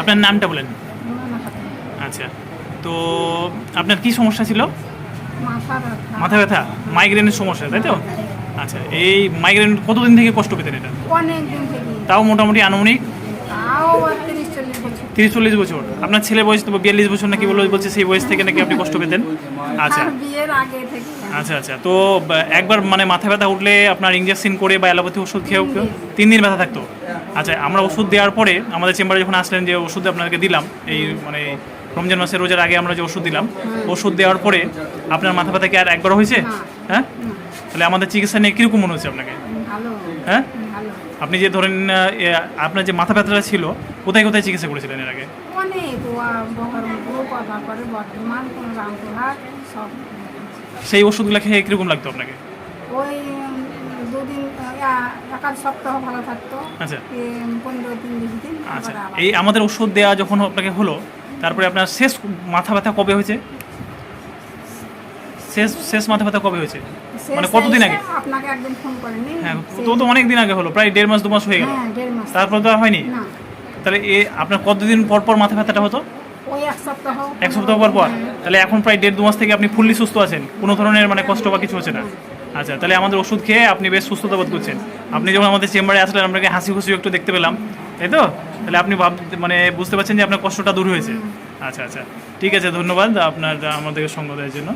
আপনার নামটা বলেন। আচ্ছা তো আপনার কি সমস্যা ছিল? মাথা ব্যথা। মাইগ্রেনের সমস্যা তাই তো? আচ্ছা এই মাইগ্রেন কতদিন থেকে কষ্ট পেতেন এটা? তাও মোটামুটি আনুমানিক? তিরিশ চল্লিশ বছর। আপনার ছেলে বয়স তো বিয়াল্লিশ বছর নাকি বলে বলছে সেই বয়স থেকে নাকি আপনি কষ্ট পেতেন? আচ্ছা। আচ্ছা আচ্ছা তো একবার মানে মাথা ব্যথা উঠলে আপনার ইঞ্জেকশন করে বা অ্যালোপ্যাথি ওষুধ খেয়েও তিন দিন ব্যথা থাকতো? আচ্ছা আমরা ওষুধ দেওয়ার পরে আমাদের চেম্বারে যখন আসলেন যে ওষুধ আপনাকে দিলাম এই মানে রমজান মাসের রোজার আগে আমরা যে ওষুধ দিলাম ওষুধ দেওয়ার পরে আপনার মাথা ব্যথা কি আর একবার হয়েছে? হ্যাঁ? তাহলে আমাদের চিকিৎসা নিয়ে কীরকম মনে হচ্ছে আপনাকে? হ্যাঁ? আপনি যে ধরেন আপনার যে মাথা ব্যথাটা ছিল কোথায় কোথায় চিকিৎসা করেছিলেন এর আগে? সেই ওষুধগুলো খেয়ে কীরকম লাগতো আপনাকে? ওই সপ্তাহ ভালো থাকতো। আচ্ছা। পনেরো দিন বিশ দিন আচ্ছা। এই আমাদের ওষুধ দেওয়া যখন আপনাকে হলো তারপরে আপনার শেষ মাথা ব্যথা কবে হয়েছে? শেষ শেষ মাথা ব্যথা কবে হয়েছে? মানে কতদিন আগে? আপনাকে একদিন ফোন করেনি। হ্যাঁ তো তো অনেক দিন আগে হলো প্রায় দেড় মাস দু মাস হয়ে গেল। হ্যাঁ তারপর তো আর হয়নি? তাহলে এ আপনার কতদিন পর পর মাথা ব্যথাটা হতো? এক সপ্তাহ। এক সপ্তাহ পর পর? তাহলে এখন প্রায় দেড় দু মাস থেকে আপনি ফুললি সুস্থ আছেন। কোনো ধরনের মানে কষ্ট বা কিছু হচ্ছে না। আচ্ছা তাহলে আমাদের ওষুধ খেয়ে আপনি বেশ সুস্থতা বোধ করছেন। আপনি যখন আমাদের চেম্বারে আসলেন আপনাকে হাসি খুশি একটু দেখতে পেলাম। তাই তো? তাহলে আপনি ভাব মানে বুঝতে পারছেন যে আপনার কষ্টটা দূর হয়েছে। আচ্ছা আচ্ছা। ঠিক আছে ধন্যবাদ আপনার আমাদেরকে সঙ্গ দেওয়ার জন্য।